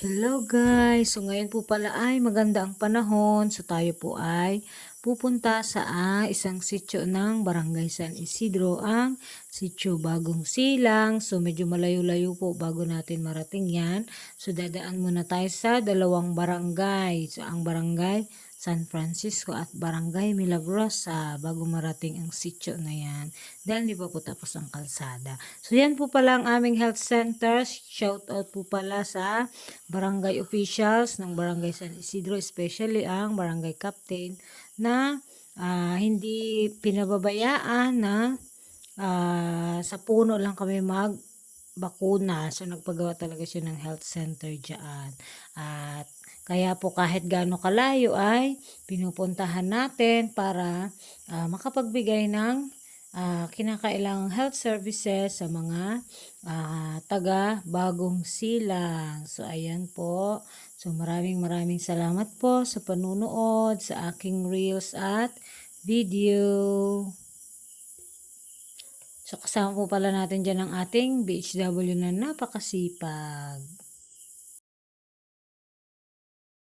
Hello guys! So ngayon po pala ay maganda ang panahon. So tayo po ay pupunta sa ah, isang sityo ng Barangay San Isidro, ang sityo Bagong Silang. So medyo malayo-layo po bago natin marating yan. So dadaan muna tayo sa dalawang barangay. So ang barangay San Francisco at Barangay Milagrosa bago marating ang sityo na yan. Dahil hindi pa po tapos ang kalsada. So yan po pala ang aming health center. Shout out po pala sa barangay officials ng Barangay San Isidro, especially ang barangay captain na ah, hindi pinababayaan na ah, sa puno lang kami mag bakuna. So, nagpagawa talaga siya ng health center dyan. At kaya po kahit gaano kalayo ay pinupuntahan natin para ah, makapagbigay ng ah, kinakailangang health services sa mga ah, taga Bagong Silang. So, ayan po. So, maraming maraming salamat po sa panunood sa aking reels at video. So, kasama po pala natin dyan ang ating BHW na napakasipag.